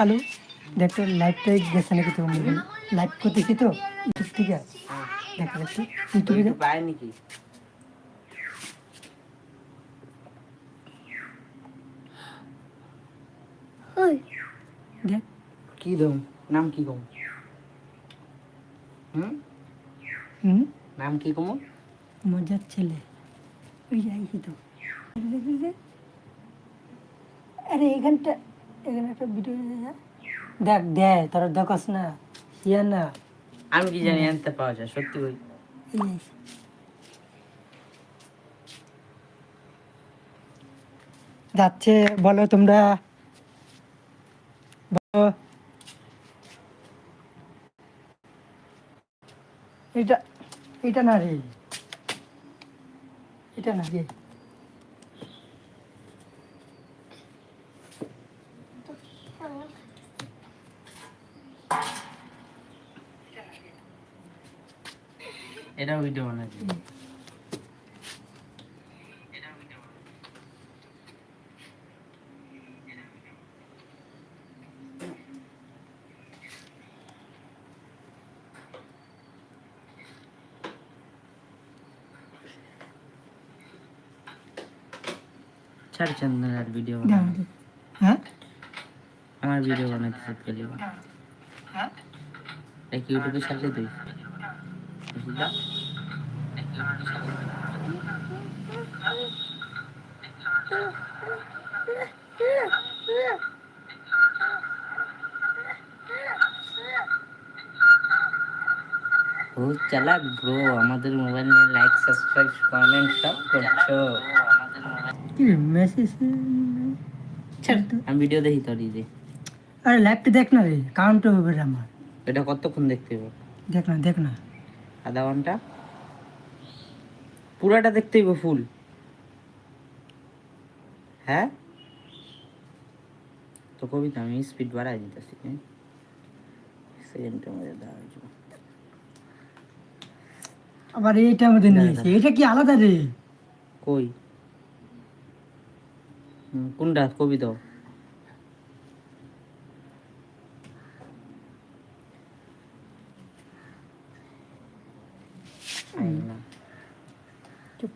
কালু দেখো লাইভটাই গেছে নাকি তোমার মোবাইল লাইভ করতেছি তো? ইউটিউব থেকে? দেখো দেখো ইউটিউবে পায় নাকি দেখ। কি দম? নাম কি কম? হুম? হুম? নাম কি কম? মজার ছেলে। ওই যাইছি তো দেখি যে। আরে এখানটা এখানে একটা ভিডিও দেখ দেয় তোরা দেখাস না শিয়া না। আমি কি জানি আনতে পাওয়া যায় সত্যি ওই যাচ্ছে বলো তোমরা। এটা এটা না রে। এটা না রে। এটাও ভিডিও বানাচ্ছি ছাড় চন্দন আর ভিডিও দাও, দাও। হ্যাঁ আমার ভিডিও বানাতে সেট করলি হ্যাঁ? এক ইউটিউবে ছাড়লে তুই বহুত চালাক ব্রো আমাদের মোবাইল নিয়ে লাইক সাবস্ক্রাইব কমেন্ট সব করছ। মেসেজ ছাড় আমি ভিডিও দেখি তোর যে আরে লাইভটা দেখ না রে কাউন্ট হবে রে আমার। এটা কতক্ষণ দেখতে হবে? দেখ না দেখ না। আধা ঘণ্টা? পুরাটা দেখতে হইব ফুল হ্যাঁ? তো কবিতা আমি স্পিড বাড়াই দিতেছি সেকেন্ডের মধ্যে হয়েছে। আবার এইটার মধ্যে নিয়েছে। এটা কি আলাদা রে? কই? কোনটা? কবিতা আয়না। চুপ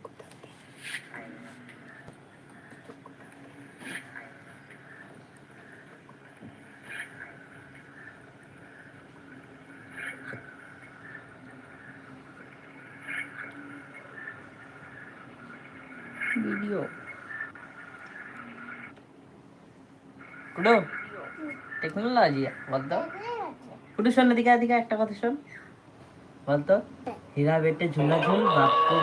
ভিডিও কুডো টেকনোলজি বলতো কুডো শোন এদিকে এদিকে একটা কথা শোন বলতো হীরা বেটে ঝুলা ঝুল Bappu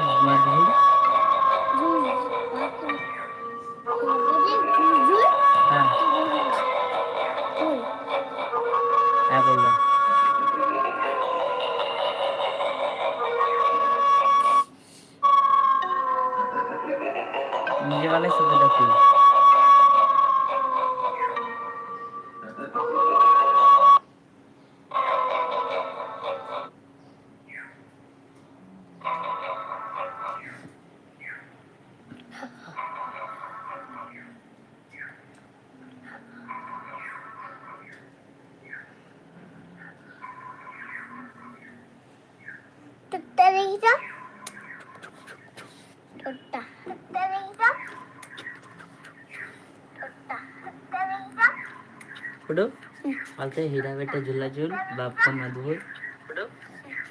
Teresa. Tota. Teresa. Tota. Teresa. पढ़ो पालते हीरा बेटा झूला झूल बाप का मत भूल पढ़ो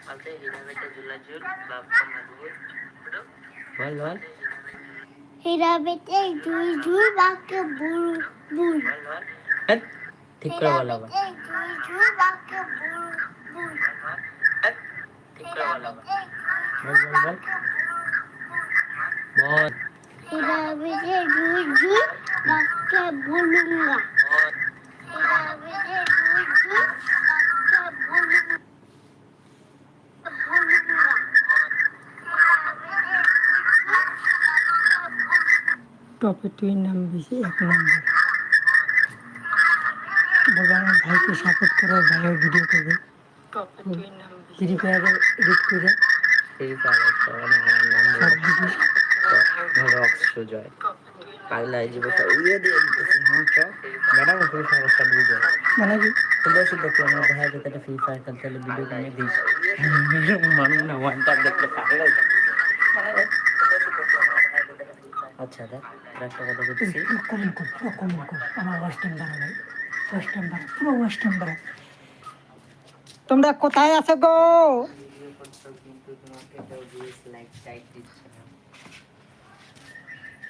पालते हीरा बेटा झूला झूल बाप का मत भूल पढ़ो बोल बोल हीरा बेटा झूल झूल बाप के भूल भूल ठीक करो वाला झूल झूल बाप के भूल भूल ठीक करो वाला বল নাম বেশি এক নম্বর। বলব ভাইকে সাপোর্ট করো ভাইয়ের ভিডিও করবে। ফ্রি ফায়ারে এডিট করে। ঠিক আছে তো আমার নাম সব ভিডিও রক্স সুজয় পাগলা জীবটা উড়িয়ে দিয়ে দিতেছি। হ্যাঁ চ। বেড়াবো ফ্রি ফায়ার স্টার্ট ভিডিও মানে কি? সুন্দর সুন্দর তুই আমার ভাইয়ের ভিতরে ফ্রি ফায়ার খেলতে হলে ভিডিও বানিয়ে দিস। মানুষ না ওয়ান টাইম দেখলে পাগল আচ্ছা দেখ একটা কথা বলছি। কমেন্ট কর পুরো কমেন্ট কর। আমার ওয়েস্টার্ন বাড়া ভাই। ওয়েস্টার্ন বাড়া পুরো ওয়েস্টার্ন বাড়া তোমরা কোথায় আছো গো?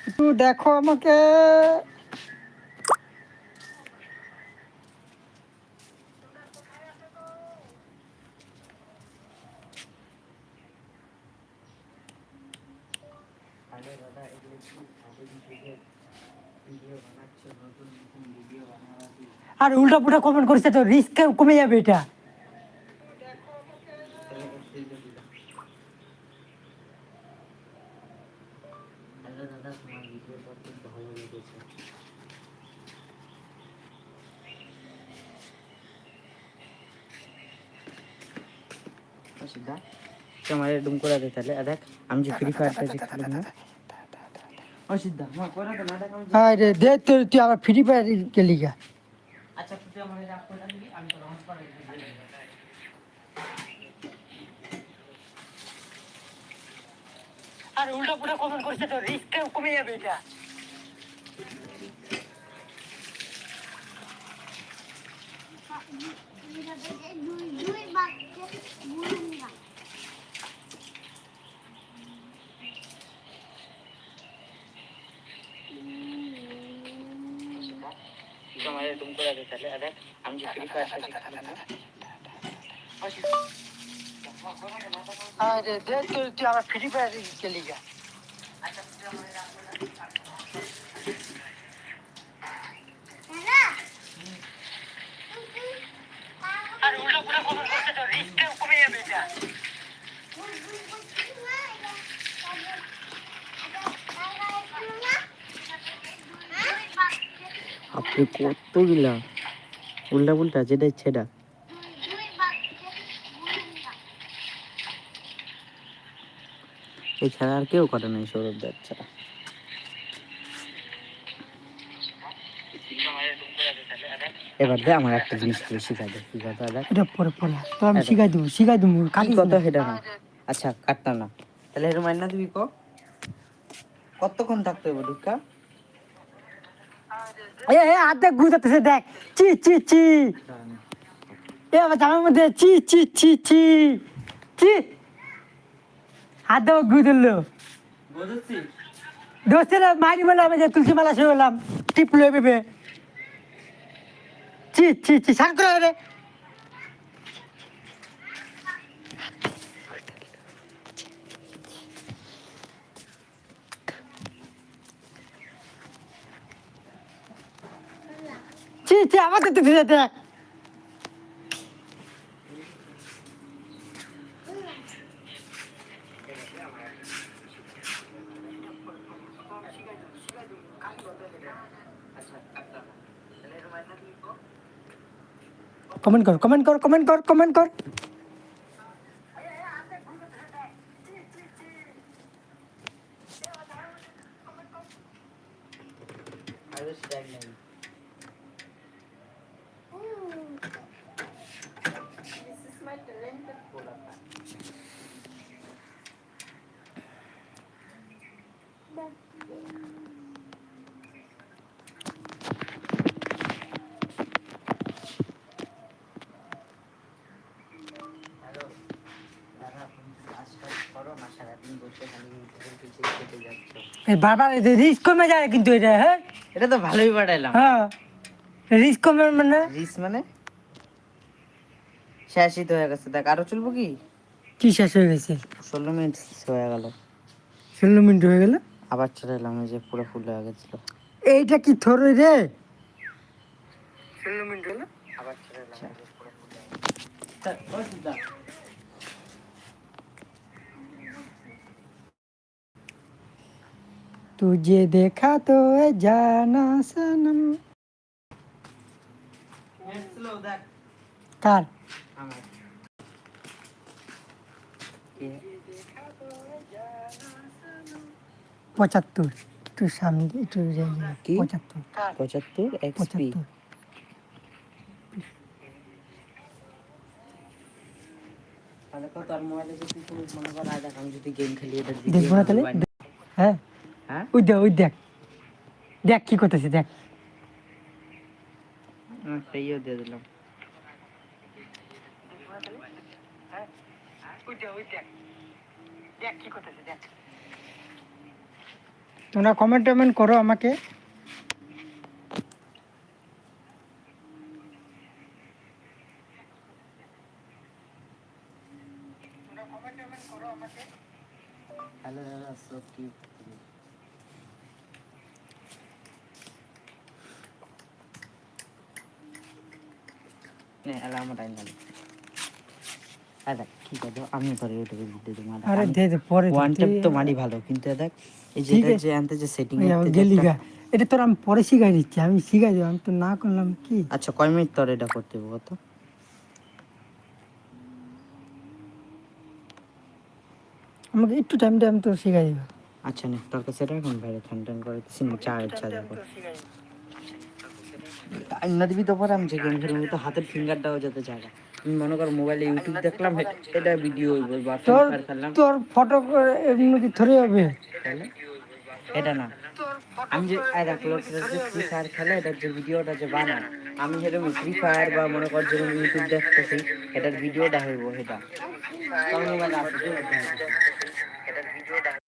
একটু দেখো আমাকে। আরে উল্টা পুল্টা কমেন্ট করছে তো রিস্ক কমে যাবে এটা হ্যালো দাদা তোমার ভিডিওটা খুব ভালো লেগেছে সিদ্ধা তোমার ডুম করে দে তাহলে। আ দেখ আমি যে ফ্রি ফায়ারটা যে খেললাম না। ও সিদ্ধা আমার করে দে না দেখ আমি হ্যাঁ রে দে তুই তুই আবার ফ্রি ফায়ার গেলি গা। আচ্ছা তুই আমার রাখ করে দিবি আমি তো রহন আর উল্টা পুল্টা কমেন্ট করছে তো রিস্ক কমে যাবে এটা হীরা বেটে দুই দুই বাক্যে বলুন না তুই আমার ডুম করে দে তাহলে আ দেখ আমি যে ফ্রি ফায়ারটা যে খেললাম না ও সিদ্ধা হ্যাঁ রে দে তুই আবার ফ্রি ফায়ার গেলি গা আর উল্টা করছে তো কমে যাবে আপনি কত গিলা? উল্টা পুল্টা যেটা ইচ্ছেটা এছাড়া আর কেউ করে নাই সৌরভ দাস ছাড়া। এবার দে আমার একটা জিনিস তুই শিখাই দে কি কথা দেখ। এটা পরে পরে তো আমি শিখাই দেবো শিখাই দেবো কাটি কথা সেটা না। আচ্ছা কাটতাম না। তাহলে এর মাইনা দিবি ক? কতক্ষণ থাকতে হবে ঢুকা? এ এ হাতে গুজাতেছে দেখ। চি চি চি। এ জামার মধ্যে চি চি চি চি। চি। দেবো গুজলো দোস্তের মারি বলে আমি যে তুলসী মালা শুয়ে গেলাম টিপলো ভেবে চি চি চি শান্ত করে রে চি চি আমার তো দিতে দেখ কমেন্ট কর কমেন্ট কর কমেন্ট কর কমেন্ট কর আর বেশি টাইম নেই হ্যালো দাদা তুমি কাজ টাজ করো না সারাদিন বসে খালি ইউটিউবের পিছিয়ে কেটে যাচ্ছ রিস্ক কমে যায় কিন্তু এটা হ্যাঁ? এটা তো ভালোই পাঠাইলাম হ্যাঁ। রিস্ক কমে মানে? রিস মানে? শেষই তো হয়ে গেছে। দেখ আরও চলবো কি? কি শেষ হয়ে গেছে? ষোলো মিনিট হয়ে গেল। ষোলো মিনিট হয়ে গেল? আবার চলে এলাম যে পুরো ফুল হয়ে গেছিল। এইটা কি থর রে? ষোলো মিনিট হলো আবার চলে এলাম ওই যে পুরো ফুল হয়ে গেছিল तुझे देखा तो है जाना सनम দেখ কার আমার কে? পঁচাত্তর একটু সামনে একটু যাই যাই। কি? পঁচাত্তর পঁচাত্তর এক্সপি পঁচাত্তর তাহলে কত আর মোবাইলে যদি তুই মনে কর আয় দেখ আমি যদি গেম খেলি এটা দেখবো না তাহলে হ্যাঁ হ্যাঁ? ওই দেখ ওই দেখ। দেখ কি করতেছে দেখ। সেইও দিয়ে দিলাম। তোমরা কমেন্ট টমেন্ট করো আমাকে। হ্যালো দাদা সব কি? নে এলা আমার টাইম লাগে কি কথা আমি করে ইউটিউবে ভিডিও দিই আরে দে দে পরে ওয়ান দে, তো মারি ভালো কিন্তু দেখ এই যে এটা যে আনতে যে সেটিং ওই আমার এটা তোর আমি পরে শিখাই দিচ্ছি আমি শিখাই দেবো আমি তো না করলাম কি? আচ্ছা কয় মিনিট তোর এটা করতে হবে কত? আমাকে একটু টাইম দে আমি তো শিখাই দেবো। আচ্ছা নে তোর কাছে এটা এখন বাইরে করে না দিবি তো পরে আমি যে গেম খেলব তো হাতের ফিঙ্গারটাও যাতে জায়গা আমি মনে করো মোবাইলে ইউটিউব দেখলাম এটা ভিডিও হইব বা তোর তোর ফটো এমনি কি ধরে হবে এটা না। আমি যে দেখ লোক যে ফ্রি ফায়ার খেলে এটার যে ভিডিওটা যে বানায় আমি সেরকম ফ্রি ফায়ার বা মনে কর যেরকম ইউটিউব দেখতেছি এটার ভিডিওটা হইব সেটা মোবাইল আছে যে এটার ভিডিওটা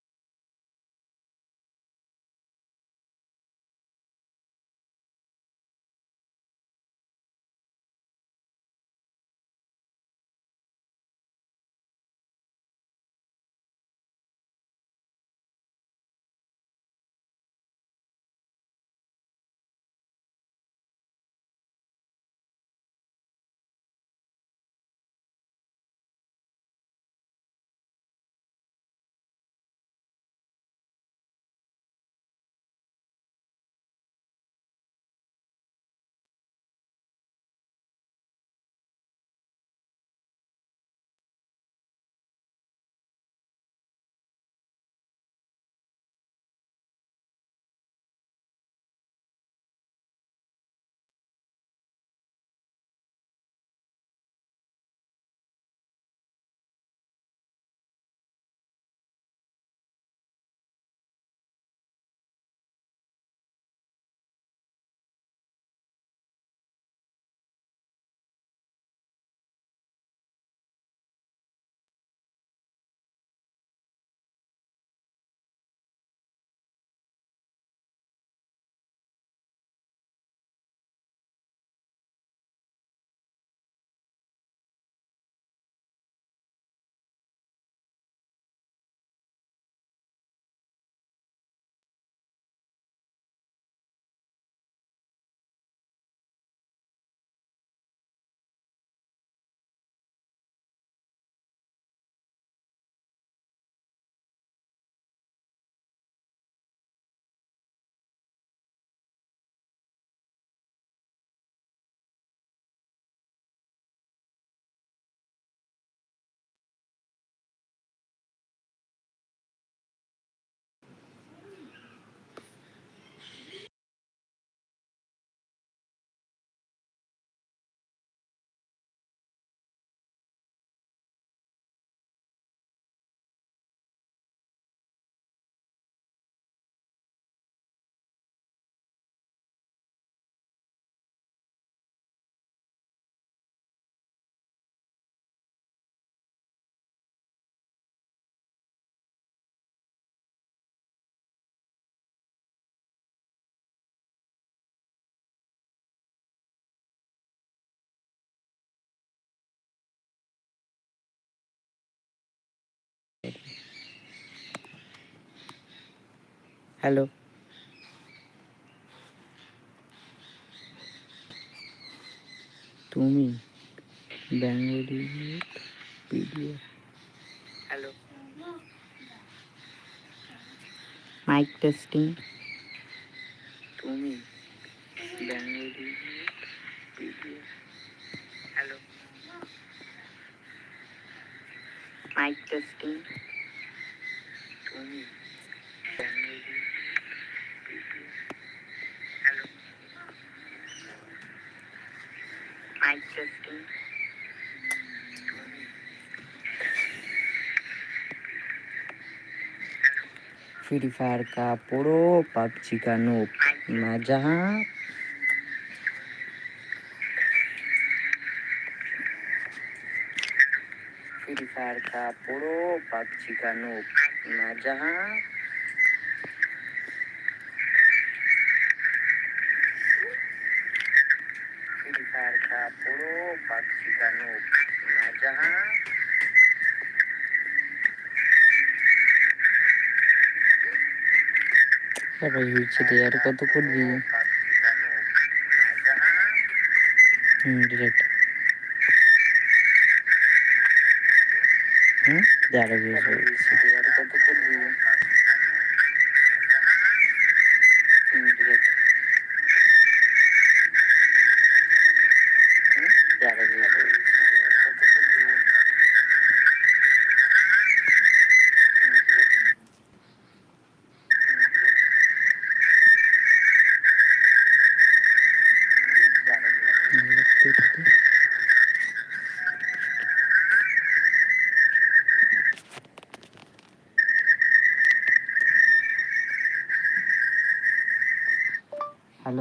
হ্যালো তুমি Bengali PDF hello mic testing তুমি Bengali PDF hello mic testing তুমি फ्री फायर का प्रो पबजी का नोप मैं जहाँ फ्री फायर का प्रो पबजी का नोप मैं সবাই হয়েছে রে আর কত করবি? হুম ডিরেক্ট হুম কত বেশ হয়েছে আর কত করবি হুম ডিরেক্ট হুম আরও বেশ হয়েছে আর কত করবি হুম ডিরেক্ট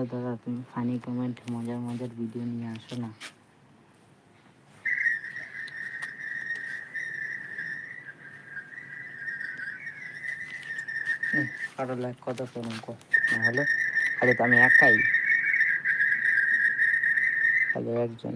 হ্যালো দাদা তুমি ফানি কমেন্ট মজার মজার ভিডিও নিয়ে আসো না। আরও লাইক কত করুন কর হ্যালো খালি তো আমি একাই। খালি একজন